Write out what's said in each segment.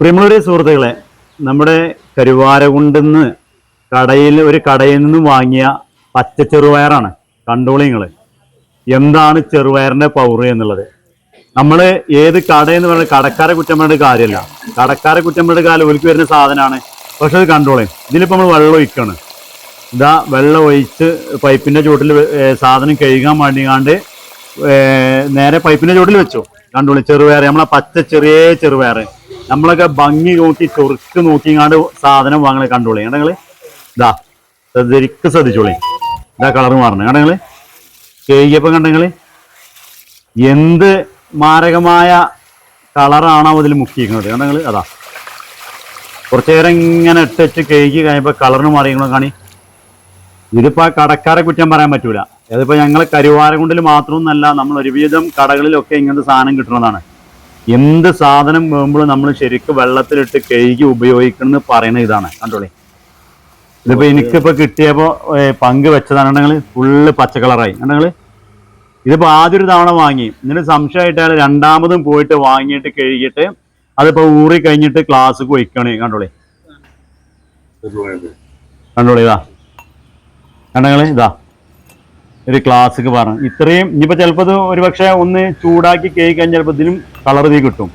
പ്രിയമുള്ളവരെ സുഹൃത്തുക്കളെ നമ്മുടെ കരുവാരകുണ്ടെന്ന് കടയിൽ ഒരു കടയിൽ നിന്ന് വാങ്ങിയ പച്ച ചെറുപയറാണ്. കണ്ടോളി നിങ്ങൾ എന്താണ് ചെറുപയറിന്റെ പൗറ് എന്നുള്ളത്? നമ്മൾ ഏത് കടയെന്ന് പറയുന്നത് കടക്കാരെ കുറ്റം കാര്യമല്ല കടക്കാരെ കുറ്റം കാലം ഒലിക്ക് വരുന്ന സാധനമാണ്. പക്ഷെ അത് കണ്ടോളിങ് ഇതിലിപ്പോൾ നമ്മൾ വെള്ളം ഒഴിക്കുകയാണ് ഇതാ വെള്ളം ഒഴിച്ച് പൈപ്പിന്റെ ചുവട്ടിൽ സാധനം കഴുകാൻ വേണ്ടിങ്ങാണ്ട് ഏ, നേരെ പൈപ്പിന്റെ ചുവട്ടിൽ വെച്ചു. കണ്ടോളി ചെറുപയർ നമ്മളെ പച്ച ചെറിയ ചെറുപയർ നമ്മളൊക്കെ ഭംഗി നോക്കി ചൊറുക്ക് നോക്കിങ്ങാണ്ട് സാധനം വാങ്ങണ കണ്ടോളി. കണ്ടങ്ങൾ ഇതാ ശരിക്കും ശ്രദ്ധിച്ചോളി. ഇതാ കളർ മാറണേ. കണ്ടങ്ങൾ കഴുകിയപ്പം കണ്ടങ്ങൾ എന്ത് മാരകമായ കളറാണോ അതിൽ മുക്കിയിരിക്കുന്നത്. കണ്ടങ്ങൾ അതാ. കുറച്ചു നേരം ഇങ്ങനെ ഇട്ട് വെച്ച് കഴുകി കഴിയുമ്പോൾ കളറിന് മാറിയങ്ങളെ കാണി? ഇതിപ്പോ ആ കടക്കാരെ കുറ്റം പറയാൻ പറ്റൂല. ഇതിപ്പോ ഞങ്ങൾ കരുവാരകുണ്ടിൽ മാത്രമൊന്നല്ല നമ്മൾ ഒരുവിധം കടകളിലൊക്കെ ഇങ്ങനത്തെ സാധനം കിട്ടുന്നതാണ് എന്ത് സാധനം വേകുമ്പോഴും നമ്മൾ ശരിക്കും വെള്ളത്തിലിട്ട് കഴുകി ഉപയോഗിക്കണം പറയുന്ന ഇതാണ്. കണ്ടോളി? ഇതിപ്പോ എനിക്കിപ്പോ കിട്ടിയപ്പോ ഏ, പങ്ക് വെച്ചതാണ് നിങ്ങൾ ഫുള്ള് പച്ച കളറായി കണ്ടങ്ങൾ ഇതിപ്പോ ആദ്യ ഒരു തവണ വാങ്ങി. എന്നിട്ട് സംശയമായിട്ടാണ് രണ്ടാമതും പോയിട്ട് വാങ്ങിയിട്ട് കഴുകിയിട്ട് അതിപ്പോ ഊറി കഴിഞ്ഞിട്ട് ക്ലാസ് വയ്ക്കണേ കണ്ടോളി കണ്ടോളി ഇതാ കണ്ടെങ്കിൽ ഇതാ. ഒരു ക്ലാസ്സിക്ക് പറഞ്ഞു ഇത്രയും ഇനിയിപ്പോൾ ചിലപ്പോൾ ഇത് ഒരുപക്ഷെ ഒന്ന് ചൂടാക്കി കഴിഞ്ഞാൽ ചിലപ്പോൾ ഇതിനും കളർ തീ കിട്ടും.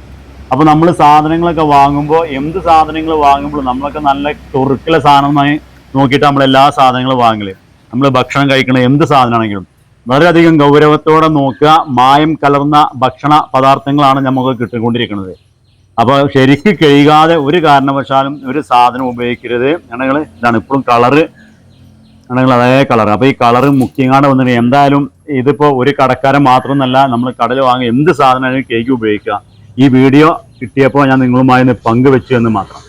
അപ്പൊ നമ്മൾ സാധനങ്ങളൊക്കെ വാങ്ങുമ്പോൾ എന്ത് സാധനങ്ങൾ വാങ്ങുമ്പോഴും നമ്മളൊക്കെ നല്ല ചൊറുക്കിലെ സാധനമായി നോക്കിയിട്ട് നമ്മൾ എല്ലാ സാധനങ്ങളും വാങ്ങൽ. നമ്മൾ ഭക്ഷണം കഴിക്കണ എന്ത് സാധനമാണെങ്കിലും വളരെയധികം ഗൗരവത്തോടെ നോക്കുക മായം കലർന്ന ഭക്ഷണ പദാർത്ഥങ്ങളാണ് നമുക്ക് കിട്ടിക്കൊണ്ടിരിക്കുന്നത്. അപ്പോൾ ശരിക്ക് കഴുകാതെ ഒരു കാരണവശാലും ഒരു സാധനം ഉപയോഗിക്കരുത്. ഞങ്ങൾ ഇതാണ് ഇപ്പോഴും കളറ് ആണെങ്കിൽ അതേ കളർ. അപ്പോൾ ഈ കളർ മുക്കിങ്ങാണ്ട് വന്നിട്ട് എന്തായാലും ഇതിപ്പോൾ ഒരു കടക്കാരൻ മാത്രമൊന്നല്ല നമ്മൾ കടയിൽ വാങ്ങി എന്ത് സാധനമായാലും കേക്ക് ഉപയോഗിക്കുക. ഈ വീഡിയോ കിട്ടിയപ്പോൾ ഞാൻ നിങ്ങളുമായി പങ്കുവെച്ചു എന്ന് മാത്രം.